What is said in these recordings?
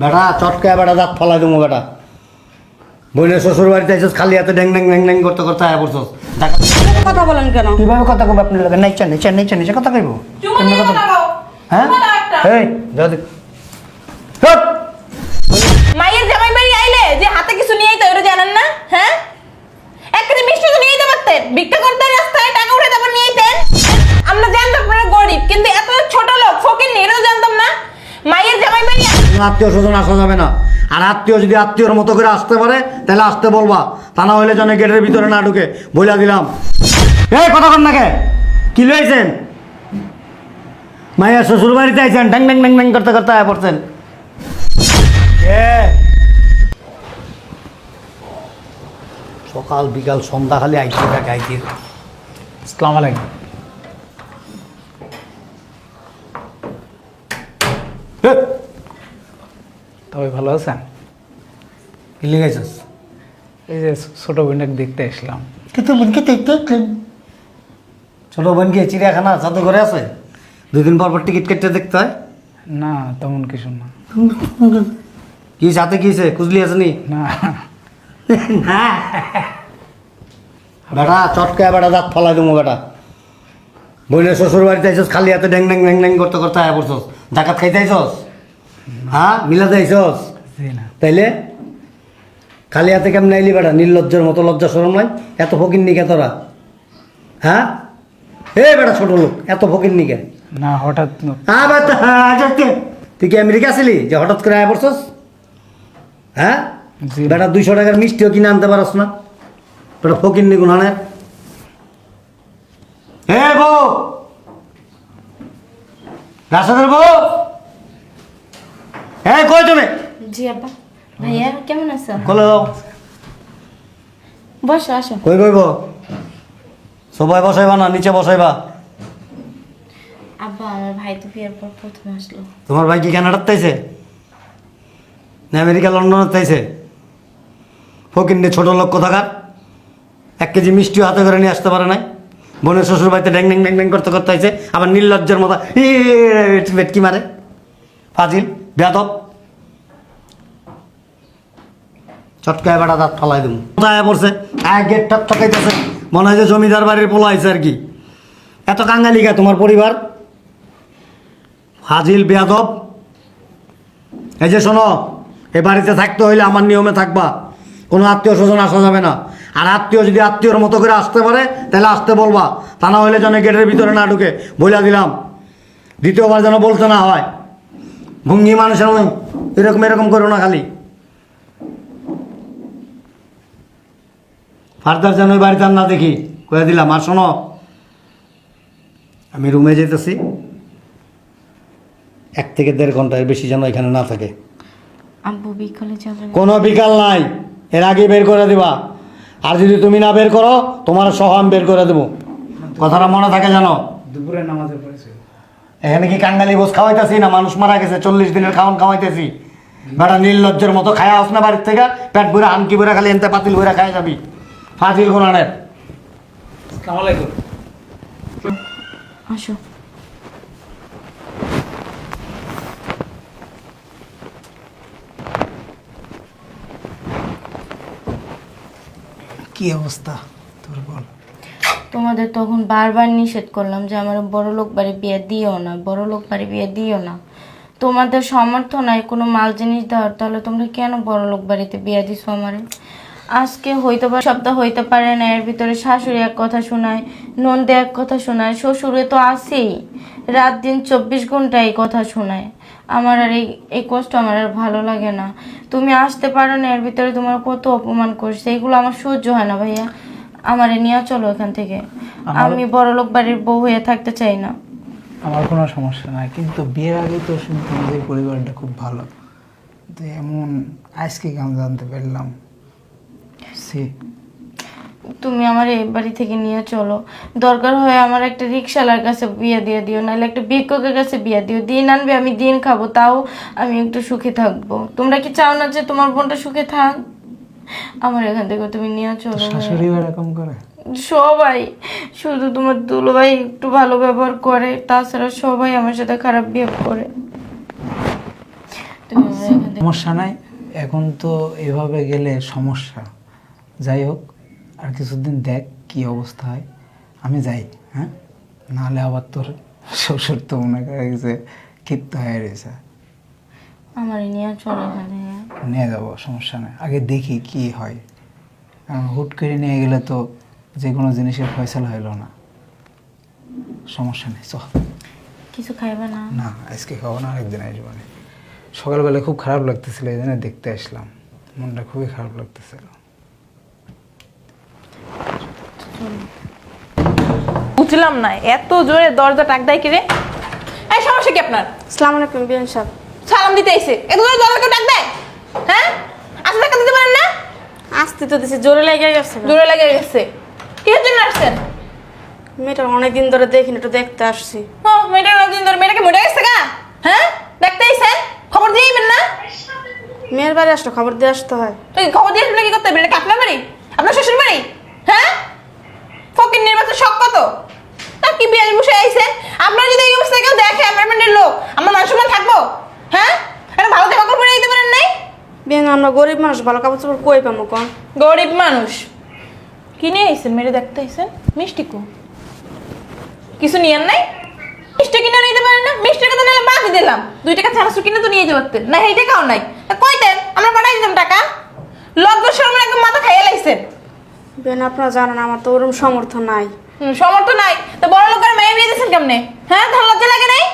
বেটা চটকায় বেটা দাঁত ফলাই দেবো বেটা। বোনের শ্বশুর বাড়িতে এসেছিস খালি হাতে ড্যাং ড্যাং ড্যাং ড্যাং করতে করতে আয়া পড়ছস। কথা বলেন কেন? কীভাবে কথা কইব আপনার লগে? নাইচা নাইচা নাইচা নাইচা কথা কইব? কথা হ্যাঁ। এই যাও দেখ! মায়ের জামাই বাড়ি আইলে যে হাতে কিছু নিয়ে আইতে ওটা জানেন না? হ্যাঁ? এক কেজি মিষ্টি তো নিয়ে পারতেন। ভিক্ষা করতেন রাস্তায় টাকা উঠে তারপর নিয়ে আইতেন। আমরা জানতাম আপনারা গরিব কিন্তু এত ছোট লোক ফকির নিয়ে জানতাম না। মায়ের জামাই বাড়ি আত্মীয় স্বজন আসা যাবে না। আর আত্মীয় যদি আত্মীয়র মতো করে আসতে পারে তাহলে আসতে বলবা। তা না হলে যেন গেটের ভিতরে না ঢুকে। বইলা দিলাম। এই কথা কন নাকে কি? লইছেন? মাইয়া শ্বশুর বাড়িতে আইছেন। ড্যাং ড্যাং ড্যাং ড্যাং করতে করতে আয়া পড়ছেন। সকাল বিকাল সন্ধ্যা খালি আইতে থাকে আইতে আসসালামু আলাইকুম। হেৎ, তবে ভালো আছেন? কি লিখাইছিস এই যে ছোট বোনটাকে দেখতে আসলাম। কিন্তু বোনকে দেখতে দেখলেন ছোট বোনকে চিড়িয়াখানা জাদুঘরে আছে? দুই দিন পর পর টিকিট কেটে দেখতে হয়? না তেমন কিছু না। কি সাথে কি হয়েছে? খুঁজলি আছে নি? না। বেটা চটকায় বেটা দাঁত ফলাই দেবো বেটা। বোনের শ্বশুর বাড়িতে আইসস খালি হাতে ড্যাং ড্যাং ড্যাং ড্যাং করতে করতে আয়া পড়ছস। ডাকাত খাইতে আইসস? হ্যাঁ জি না। তাইলে? খালি হাতে কেমন আইলি বেটা নির্লজ্জের মতো লজ্জা সরম নাই? এত ফকির নিকে তোরা? হ্যাঁ? এ বেটা ছোট লোক এত ফকির নিকে? না হঠাৎ তুই কি আমেরিকা ছিলি যে হঠাৎ করে আয়া পড়ছস? হ্যাঁ? বেটা দুইশো টাকার মিষ্টিও কিনে আনতে পারস না। বেটা ফকির নি গুণানে হে বউ! রাসাদের বউ! কই তুমি জি আব্বা ভাইয়া কেমন আছো কলে দাও বসো আসো কই কইব সবাই বসাইবা না নিচে বসাইবা আব্বা আমার ভাই তো বিয়ের পর প্রথম আসলো তোমার ভাই কি কানাডার তাইছে না আমেরিকা লন্ডনের তাইছে ফকিন্নে ছোট লোক কোথাকার এক কেজি মিষ্টিও হাতে করে নিয়ে আসতে পারে নাই বোনের শ্বশুর বাড়িতে ড্যাং ড্যাং ড্যাং ড্যাং করতে করতে আইছে আবার নির্লজ্জের মতো ই ভেটকি মারে ফাজিল বেয়াদব চটকায় বেটা দাঁত ফালাই দেবো কোথায় পড়ছে আয় গেট টক টকাইতেছে মনে হয় যে জমিদার বাড়ির পোলা হয়েছে আর কি। এত কাঙ্গালিকা তোমার পরিবার? ফাজিল বেয়াদব। এই যে শোনো, এ বাড়িতে থাকতে হইলে আমার নিয়মে থাকবা। কোনো আত্মীয় স্বজন আসা যাবে না। আর আত্মীয় যদি আত্মীয়র মতো করে আসতে পারে, তাহলে আসতে বলবা। তা না হইলে যেন গেটের ভিতরে না ঢুকে, বইলা দিলাম। দ্বিতীয়বার যেন বলতে না হয়। ভঙ্গি মানুষের এরকম এরকম করো না খালি। ফার্দার যেন ওই বাড়িতে আর না দেখি কয়ে দিলাম আর শোনো আমি রুমে যেতেছি এক থেকে দেড় ঘণ্টা এর বেশি যেন এখানে না থাকে। আব্বু বিকালে যাবে। কোনো বিকাল নাই এর আগে বের করে দিবা। আর যদি তুমি না বের করো তোমার সহ আমি বের করে দেবো। কথাটা মনে থাকে জানো দুপুরে নামাজে পড়েছে। এখানে কি কাঙ্গালি বোস খাওয়াইতেছি না মানুষ মারা গেছে চল্লিশ দিনের খাওয়ান খাওয়াইতেছি? বেটা নির্লজ্জের মতো খায়া আস না বাড়ির থেকে পেট ভরে আনকি ভরে খালি এনতে পাতিল ভরে খাই যাবি। ফাজিল কোরআনের আসসালামু আলাইকুম আসো। কি অবস্থা তোর বল? তোমাদের তখন বারবার নিষেধ করলাম যে আমার বড় লোক বাড়ি বিয়ে দিও না বড় লোক বাড়ি বিয়ে দিও না। তোমাদের সমর্থ নাই কোনো মাল জিনিস দেওয়ার তাহলে তোমরা কেন বড় লোক বাড়িতে বিয়ে দিছো আমারে? আজকে হইতে পারে সপ্তাহ হইতে পারে না এর ভিতরে শাশুড়ি এক কথা শোনায় নন্দে এক কথা শোনায় শ্বশুরে তো আছেই। রাত দিন চব্বিশ ঘণ্টা এই কথা শোনায়। আমার আর এই এই কষ্ট আমার আর ভালো লাগে না। তুমি আসতে পারো না এর ভিতরে তোমার কত অপমান করছে এগুলো আমার সহ্য হয় না ভাইয়া। আমারে নিয়ে চলো এখান থেকে। আমি বড় লোক বাড়ির বউ হয়ে থাকতে চাই না। আমার কোনো সমস্যা নাই কিন্তু বিয়ের আগে তো শুনতাম যে পরিবারটা খুব ভালো। তো এমন আজকে কেন জানতে পারলাম। সে তুমি আমার এই বাড়ি থেকে নিয়ে চলো। দরকার হয় আমার একটা রিক্সালার কাছে বিয়ে দিয়ে দিও নাহলে একটা ভিক্ষকের কাছে বিয়ে দিও। দিন আনবে আমি দিন খাব তাও আমি একটু সুখে থাকব। তোমরা কি চাও না যে তোমার বোনটা সুখে থাক? আমার এখান থেকে তুমি নিয়ে চলো। শাশুড়িও এরকম করে? সবাই শুধু তোমার দুলোভাই একটু ভালো ব্যবহার করে তাছাড়া সবাই আমার সাথে খারাপ বিহেভ করে। সমস্যা নাই এখন তো এভাবে গেলে সমস্যা। যাই হোক আর কিছুদিন দেখ কি অবস্থা হয়। আমি যাই হ্যাঁ? নাহলে আবার তোর শ্বশুর তো মনে করে যে ক্ষিপ্ত হয়ে রয়েছে। আমার নিয়ে চলো এখান নিয়ে যাব সমস্যা নেই। আগে দেখি কি হয়। কারণ হুট করে নিয়ে গেলে তো যে কোনো জিনিসের ফয়সলা হইল না। সমস্যা নেই চ কিছু খাইবে না? না আজকে খাব না আরেকদিন আসব না। সকালবেলা খুব খারাপ লাগতেছিল এই জন্য দেখতে আসলাম। মনটা খুবই খারাপ লাগতেছিল। বুঝলাম না এত জোরে দরজা টাক দেয় কি রে এই সমস্যা কি আপনার? আসসালামু আলাইকুম বিয়ান সাহেব। সালাম দিতে এসে এত জোরে দরজা কেউ ডাক দেয়? হ্যাঁ? আসলে টাকা দিতে পারেন না? আসতে তো দিছি জোরে লেগে গেছে। জোরে লেগে গেছে। কি জন্য আসছেন? মেয়েটা অনেকদিন ধরে দেখিনি একটু দেখতে আসছি। ও মেয়েটার দিন ধরে মেয়েটাকে মরে গেছে গা? হ্যাঁ? দেখতে এসেছেন খবর দিয়েইবেন না? মেয়ের বাড়ি আসলো খবর দিয়ে আসতে হয়। তো খবর দিয়ে আসলে কি করতে হবে? এটা আপনার বাড়ি? আপনার শ্বশুর বাড়ি হ্যাঁ? নির্বাচন শখ কত? তা কি বিয়ে বসে আইছেন আপনার যদি এই অবস্থায় কেউ দেখে অ্যাপার্টমেন্টের লোক আমার মান সম্মান থাকব? হ্যাঁ? একটা ভালো জামা কাপড় পরে দিতে পারেন নাই? বিয়ান আমরা গরিব মানুষ ভালো কাপড় চোপড় কই পাবো কন? গরিব মানুষ। কি নিয়ে আইছেন? মেরে দেখতে আইছেন? মিষ্টি কো? কিছু নিয়েন নাই? মিষ্টি কিনে নিতে পারেন না? মিষ্টির কথা নাহলে বাকি দিলাম। দুই টাকা চানাচুর কিনে তো নিয়ে যেতে পারতেন। না এই টাকাও নাই। তা কইতেন আমরা পাঠাই দিতাম টাকা। লজ্জা শর্মের একদম মাথা খাইয়ে লাইছেন। বিয়ান আপনারা জানেন আমার তো ওরকম সমর্থ নাই। সমর্থ নাই। তো বড় লোকের মেয়ে বিয়ে দিয়েছেন কেমনে? হ্যাঁ লজ্জা লাগে নাই?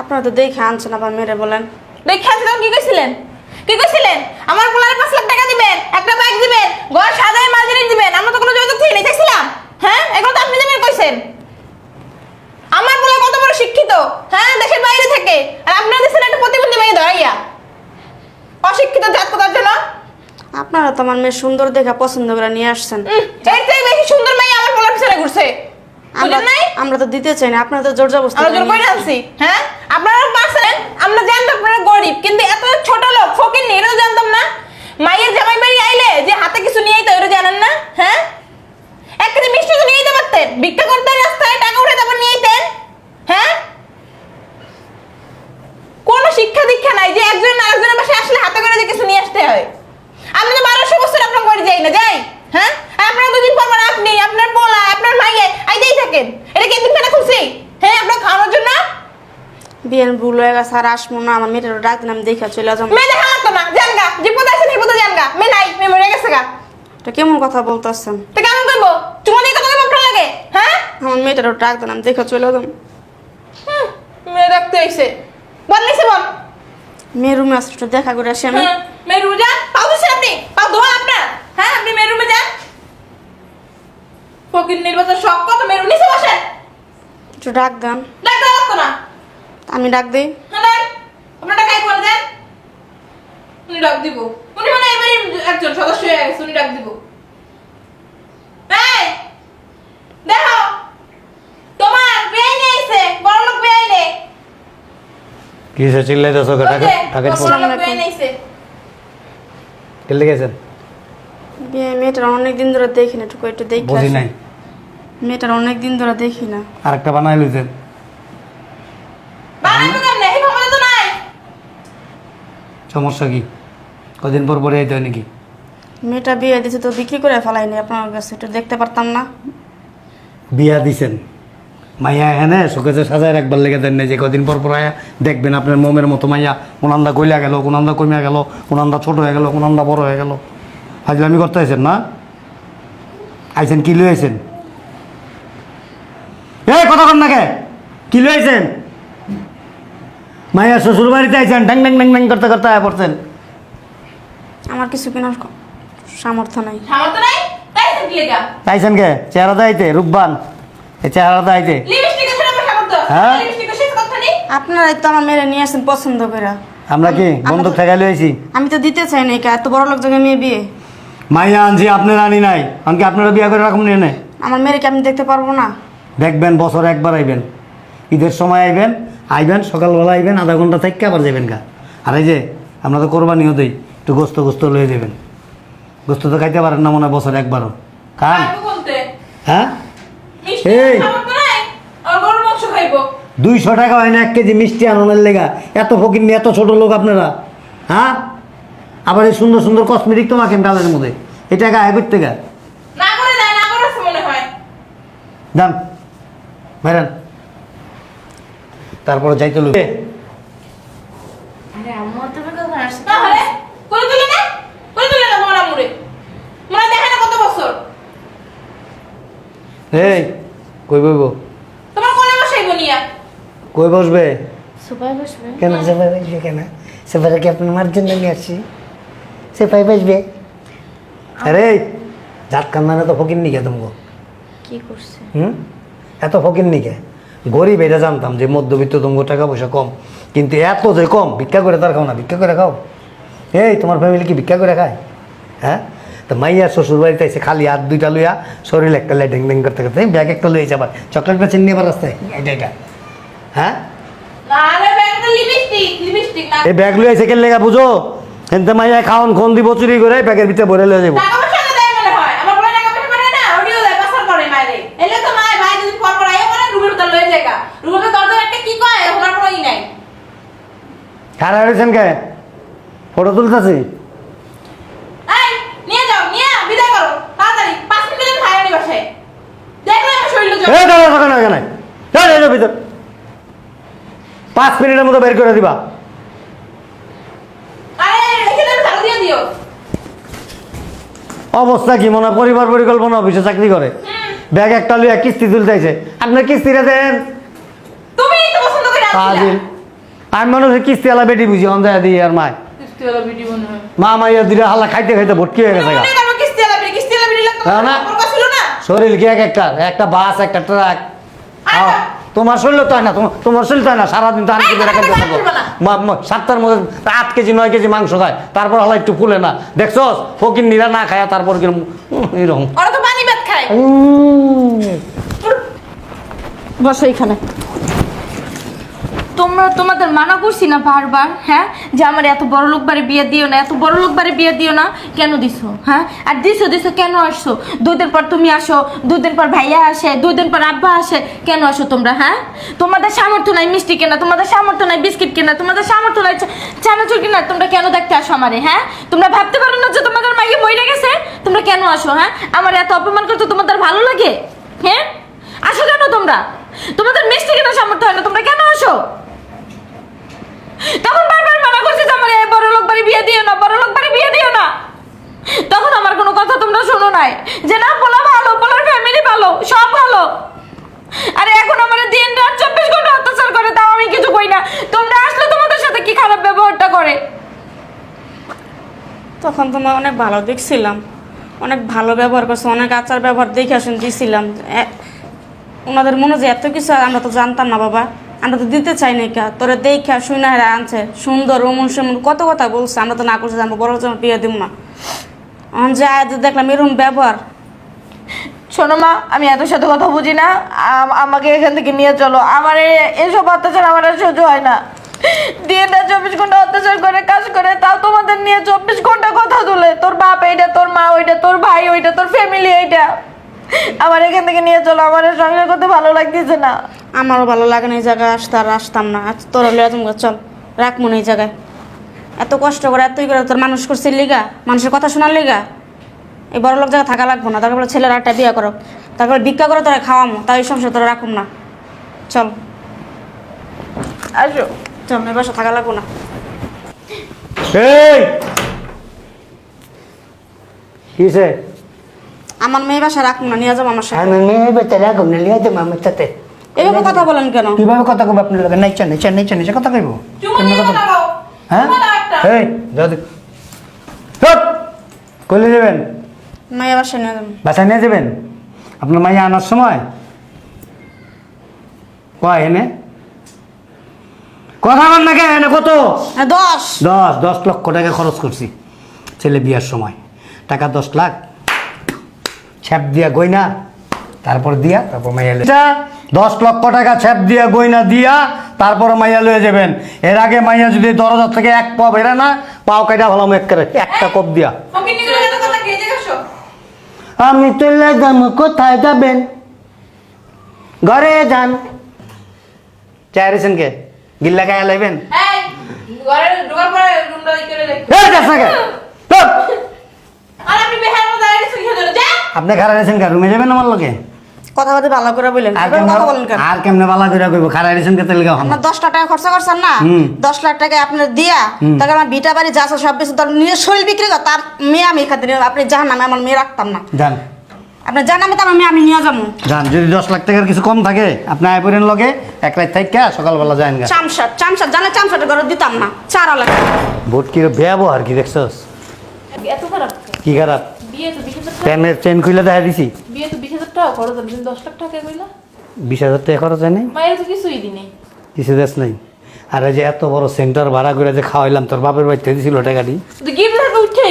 আপনারা তো দেখে আনছেন আবার মেরে বলেন। দেখে তখন কি কইছিলেন? কি কইছিলেন? আমার পোলারে পাঁচ লাখ টাকা দিবেন একটা বাইক দিবেন ঘর সাজায় দিবেন আমরা তো কোনো যোগাযোগ থেকে নেই চাইছিলাম হ্যাঁ এগুলো তো আপনি দেবেন কইছেন। আমার পোলা কত বড় শিক্ষিত হ্যাঁ দেশের বাইরে থেকে। আর আপনারা দিচ্ছেন একটা প্রতিবন্ধী মেয়ে ধরাইয়া। অশিক্ষিত জাত কোথার জন্য। আপনারা তো আমার মেয়ে সুন্দর দেখা পছন্দ করে নিয়ে আসছেন উম, এর থেকে বেশি সুন্দর মেয়ে আমার ঘুরছে আমরা আমরা তো দিতে চাই না আপনারা তো জোর জবস্তি আমরা জোর করে আনছি হ্যাঁ? আপনারা পারছেন? আমরা জানতাম আপনারা গরিব কিন্তু এত ছোট লোক ফকির নেই এটাও জানতাম না। মায়ের জামাই বাড়ি আইলে যে হাতে কিছু নিয়ে তো এটা জানেন না হ্যাঁ? এক কেজি মিষ্টি তো নিয়ে যেতে পারতেন ভিক্ষা করতেন রাস্তায় টাকা উঠে তারপর নিয়ে যেতেন হ্যাঁ? কোনো শিক্ষা দীক্ষা নাই যে একজন আরেকজনের পাশে আসলে হাতে করে যে কিছু নিয়ে আসতে হয়। আমি তো বারোশো বছর আপনার যাই না যাই হ্যাঁ? আপনার দুদিন পর পর আপনি আপনার পোলা আপনার মাইয়ে আইতেই থাকেন। এটা কি ফেলে খুলছি? হ্যাঁ আপনার খাওয়ানোর জন্য? বিয়ান ভুল হয়ে গেছে আর আসব না। আমার মেয়েটা ডাক দিন আমি দেখে চলে যাব। মেয়ে দেখা লাগতো না। জানগা যে পথে আছে সেই পথে জানগা মেয়ে নাই মেয়ে মরে গেছে গা। এটা কেমন কথা বলতেছেন তো কেমন করব? চুমা দিয়ে কথা আপনার লাগে হ্যাঁ? আমার মেয়েটারও ডাক দেন আমি দেখে চলে যাব। মেয়ে রাখতে হইছে বদলাইছে বল। মেয়ের রুমে আসলে দেখা করে আসি আমি। হ্যাঁ মেয়ে রুমে যান। পাও দিচ্ছেন আপনি পাও ধোয়া আপনার। হ্যাঁ আপনি মেয়ে রুমে যান। ফকির নির্বাচন সব কত মেয়ে রুম নিচে বসেন একটু ডাক দেন। ডাক্তার লাগতো না। আমি ডাক দিই। হ্যাঁ আপনার ডাকাই করে দেন। উনি ডাক দিব। উনি মানে এবারে একজন সদস্য হয়ে গেছে উনি ডাক দিব। এই দেখো তোমার বেআই নিয়ে আইছে বড় লোক বেআই নেই কিসে চিল্লাইতেছ টাকা টাকা বড় লোক বেআই নিয়েছে কেলে গেছেন বিয়ে মেয়েটার অনেক দিন ধরে দেখিনি একটু একটু দেখি বুঝি নাই। মেয়েটার অনেক দিন ধরে দেখি না। আরেকটা বানাই লইছেন সমস্যা কি? কদিন পর পরে আইতে হয় নাকি? মেয়েটা বিয়ে দিছে তো বিক্রি করে ফেলাইনি আপনার কাছে একটু দেখতে পারতাম না। বিয়া দিছেন? মাইয়া এখানে শোকেছে সাজায় রাখবার লেগে দেন না যে কদিন পর পর আয়া দেখবেন আপনার মোমের মতো মাইয়া কোনান্দা কইলা গেল কোনান্দা কমিয়া গেল কোনান্দা ছোট হয়ে গেল কোনান্দা বড় হয়ে গেল। ফাজলামি করতে আইছেন না? আইছেন কি লই আইছেন? এই কথা কর না কে? কি লই আইছেন মাইয়া শ্বশুর বাড়িতে আইছেন ড্যাং ড্যাং ড্যাং ড্যাং করতে করতে আয়া পড়ছেন। আমার কিছু কেনার সামর্থ্য নাই। সামর্থ্য নাই? তাই কি লেগা আইছেন কে? চেহারা আইতে রূপবান। এই চেহারা আইতে। লিপস্টিক এর সাথে সামর্থ্য। হ্যাঁ? লিপস্টিক এর কথা নেই। আপনারাই তো আমার মেয়েরা নিয়ে আসেন পছন্দ করে আমরা কি বন্দুক ঠেকাই লইছি? আমি তো দিতে চাই না এত বড় লোক জায়গায় মেয়ে বিয়ে। মাইয়া আনছি আপনার আনি নাই। আনকি আপনারা বিয়া করে রাখুন নিয়ে নেয় আমার মেয়েকে আমি দেখতে পারব না? দেখবেন বছর একবার আইবেন। ঈদের সময় আইবেন আইবেন সকালবেলা আইবেন আধা ঘণ্টা থেকে আবার যাবেন গা। আর এই যে আমরা তো কোরবানিও দিই একটু গোস্ত গোস্ত লয়ে দেবেন গোস্ত তো খাইতে পারেন না মনে হয় বছরে একবারও। খান হ্যাঁ? এই। দুইশো টাকা হয় না এক কেজি মিষ্টি আননের লেগা। এত ফকির এত ছোট লোক আপনারা। হ্যাঁ? আবার এই সুন্দর সুন্দর কসমেটিক তোমাকে ডালের মধ্যে। এটা করতে গা না করে যায় না করে যান বাইরান তারপরে যাইতে লোক আরে আম্মু তুমি কখন আসছো? তাহলে করে তুলে না করে তুলে না তোমার আমুরে মনে দেখে না কত বছর। এই কই বইব? তোমার কোলে বসাইব নিয়া। কই বসবে? কেন সেপাই বসবে কেন? সেপারে কি আপনার মার জন্য নিয়ে আসছি? সেপাই বসবে? আরে জাত তো ফকির নিকে তোমাকে। কি করছে? হুম? এত ফকির নিকে? গরিব এটা জানতাম যে মধ্যবিত্ত তোমার টাকা পয়সা কম কিন্তু এত যে কম ভিক্ষা করে তার খাও না ভিক্ষা করে খাও। এই তোমার ফ্যামিলি কি ভিক্ষা করে খায়? হ্যাঁ? তো মাইয়া শ্বশুর বাড়িতে এসে খালি হাত দুইটা লইয়া শরীর একটা লাই ডেং ডেং করতে করতে ব্যাগ একটা লইয়েছে আবার চকলেট বেচেন নিয়ে আবার রাস্তায় এটা এটা। হ্যাঁ? এই ব্যাগ লইয়া সেকেন্ড লেগা বুঝো? এনতে মাইয়া খাওন খন দিব চুরি করে ব্যাগের ভিতরে ভরে লয়ে যাব টাকা পয়সা তো দেয় মনে হয় আমার বলে টাকা পয়সা পাঠায় না ওটিও দেয় পাসার করে মায়েরে এলে তো মায় ভাই যদি ফোন করে আইও করে রুমের তো লয়ে জায়গা রুমের দরজা একটা কি কয় ওনার কোনো ই নাই খারাপ হয়েছেন কে? ফটো তুলতেছি। এই নিয়ে যাও নিয়ে বিদায় করো। তাড়াতাড়ি পাঁচ মিনিটের খাই আনি বাসায় দেখলে আমার শরীর এই দাঁড়া থাকা না এখানে। এই, এই, এই, ভিতর। পাঁচ মিনিটের মতো বের করে দিবা। আরে এখানে ঝাড়ু দিয়ে দিও। অবস্থা কি মনে পরিবার পরিকল্পনা অফিসে চাকরি করে। ব্যাগ একটা লইয়া কিস্তি তুলতেছে আপনার কিস্তিটা দেন। তুমি তো পছন্দ করে আমি মানুষের কিস্তি আলা বেটি বুঝি অন্ধা দিই আর মনে মা মাইয়া দিলে হাল্লা খাইতে খাইতে ভর্তি হয়ে গেছে। মনে না, শরীর কি এক একটা? একটা বাস একটা ট্রাক। তোমার শরীর তো হয় না তোমার- শরীর তো হয় না সারাদিন তো আমি এই, কিন্তু তোমাকে রাখাতে তো থাকব বলব না। মা- মা- সাতটার মধ্যে আট কেজি নয় কেজি মাংস খায় তারপর হলো একটু ফুলে না। দেখছ ফকির নিরা না খায় তারপর কিরম এরকম বসো এখানে। তোমরা তোমাদের মানা করছি না বারবার হ্যাঁ? যে আমার এত বড় লোক বাড়ি বিয়ে দিও না, এত বড় লোক বাড়ি বিয়ে দিও না, কেন দিছো হ্যাঁ? আর দিছো দিছো, কেন আসছো? দুই দিন পর তুমি আসো দুই দিন পর ভাইয়া আসে দুই দিন পর আব্বা আসে, কেন আসো তোমরা হ্যাঁ? তোমাদের সামর্থ্য নাই মিষ্টি কেনা, তোমাদের সামর্থ্য নাই বিস্কিট কেনা, তোমাদের সামর্থ্য নাই চানাচুর কেনা, তোমরা কেন দেখতে আসো আমারে হ্যাঁ? তোমরা ভাবতে পারো না যে তোমাদের মাইকে মরে গেছে? তোমরা কেন আসো হ্যাঁ? আমার এত অপমান করতে তোমাদের ভালো লাগে হ্যাঁ? আসো কেন তোমরা? তোমাদের মিষ্টি কেনা সামর্থ্য হয় না, তোমরা কেন আসো? তখন বারবার মানা করছে যে আমার এই বড় লোক বাড়ি বিয়ে দিও না, বড় লোক বাড়ি বিয়ে দিও না। তখন আমার কোনো কথা তোমরা শোনো নাই, যে না বলা ভালো বলার ফ্যামিলি ভালো, সব ভালো। আরে এখন আমার দিন রাত চব্বিশ ঘণ্টা অত্যাচার করে, তাও আমি কিছু কই না। তোমরা আসলে তোমাদের সাথে কি খারাপ ব্যবহারটা করে? তখন তোমার অনেক ভালো দেখছিলাম। অনেক ভালো ব্যবহার করছে, অনেক আচার ব্যবহার দেখে এ- ওনাদের মনে যে এত কিছু, আমরা তো জানতাম না, বাবা। আমরা তো দিতে চাই না কা। তোরা দেখা শুনে হেরা আনছে। সুন্দর অমন সেমন কত কথা বলছে, আমরা তো না করছি, আমরা বড় জন্য বিয়ে দিব না। এখন যে আয় দেখলাম এরকম ব্যবহার। শোনো মা, আমি এত সাথে কথা বুঝি না। আমাকে এখান থেকে নিয়ে চলো। আমার এসব অত্যাচার আমার আর সহ্য হয় না। দিন রাত চব্বিশ ঘণ্টা অত্যাচার করে, কাজ করে, তাও তোমাদের নিয়ে চব্বিশ ঘণ্টা কথা তুলে। তোর বাপ এইটা, তোর মা ওইটা, তোর ভাই ওইটা, তোর ফ্যামিলি এইটা। আমার এখান থেকে নিয়ে চলো আমার আর সংসার করতে ভালো লাগতেছে না। আমারও ভালো লাগে না এই জায়গায় আসতে আর আসতাম না। আজ তোরা লিয়া তুমি চল রাখ মনে এই জায়গায়। এত কষ্ট করে এতই করে তোর মানুষ করছে লিগা? মানুষের কথা শোনার লিগা? এই বড় লোক জায়গায় থাকা লাগবো না তারপরে বলে ছেলের একটা বিয়ে করো। তারপরে ভিক্ষা করে তোরা খাওয়ামো তাই এই সংসার তোরা রাখুম না। চল। আসো। চল এই বাসা থাকা লাগবো না। এই! কিসে? আমার মেয়ে বাসা রাখুন না নিয়ে যাব আমার সাথে। আমি মেয়ে বেতে রাখুন না লিয়ে দেবো আমার সাথে। এভাবে কথা বলেন কেন? কীভাবে কথা কব আপনার লগে? নাইচা নাইচা নাইচা নাইচা কথা কইব। চুমু দিয়ে কথা দাও হ্যাঁ এই যদি চুপ! কইলে যাবেন? মেয়ে বাসা নিয়ে যাব। বাসায় নিয়ে যাবেন? আপনার মাইয়া আনার সময়? কয় এনে? কথা বল না কেন এনে কত? হ্যাঁ দশ। দশ দশ লক্ষ টাকা খরচ করছি ছেলে বিয়ার সময়। টাকা দশ লাখ? ছ্যাপ দিয়া গয়না তারপর দিয়া তারপর মাইয়া লয়ে- দশ লক্ষ টাকা ছ্যাপ দিয়া গয়না দিয়া তারপর মাইয়া লয়ে যাবেন। এর আগে মাইয়া যদি দরজা থেকে এক পা বেরা না পাও কাটা ভালো এক করে একটা কপ দিয়া। আমি চলে যাম কোথায় যাবেন? ঘরে যান। চাইছেন কে? গিল্লা গায়ে লাইবেন? এই ঘরে ঢোকার পরে রুমটা করে রেখে এই যাস না কে? চুপ! আর আপনি বেহার মতো দাঁড়িয়ে গেছেন খেয়ে যা আপনি খারাপ আছেন কে রুমে যাবেন আমার লোকে কথা বলতে ভালো করে বললেন আর কথা বলেন কেন? কেমনে আর কেমনে বালা করে কইব? খারাপ আছেন কে তেলগা আপনার দশ লাখ টাকা খরচা করছেন না। দশ লাখ টাকা আপনার দিয়া তাকে আমার বিটা বাড়ি যা আছে সব কিছু তার নিজের শরীর বিক্রি কর তার মেয়ে আমি এখান আপনি জাহান নামে আমার মেয়ে রাখতাম না। যান। আপনার জাহান নামে তো আমার মেয়ে আমি নিয়ে যাব। যান যদি দশ লাখ টাকার কিছু কম থাকে আপনি আয় পড়েন লগে এক রাত থাইকা সকালবেলা যান গা। চামচাট চামচাট জানে চামচাটের ঘরে দিতাম না চার লাখ ভোট কি ব্যবহার কি দেখছস? এত খারাপ। কি খারাপ? বিয়ে তো বিশ হাজার টাকা প্যানের চেন খুলে দেখা দিছি। বিয়ে তো বিশ হাজার টাকা খরচ হবে দশ লাখ টাকা কইলা। বিশ হাজার টাকা খরচ হয় নাই? মায়ের তো কিছুই কিছু দেশ নাই। আর যে এত বড় সেন্টার ভাড়া করে যে খাওয়াইলাম তোর বাপের বাড়িতে দিছিল টাকাটি তো গিফট উঠে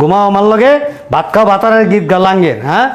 ঘুমাও আমার লগে ভাত খাও ভাতারের গীত গালাঙ্গের হ্যাঁ।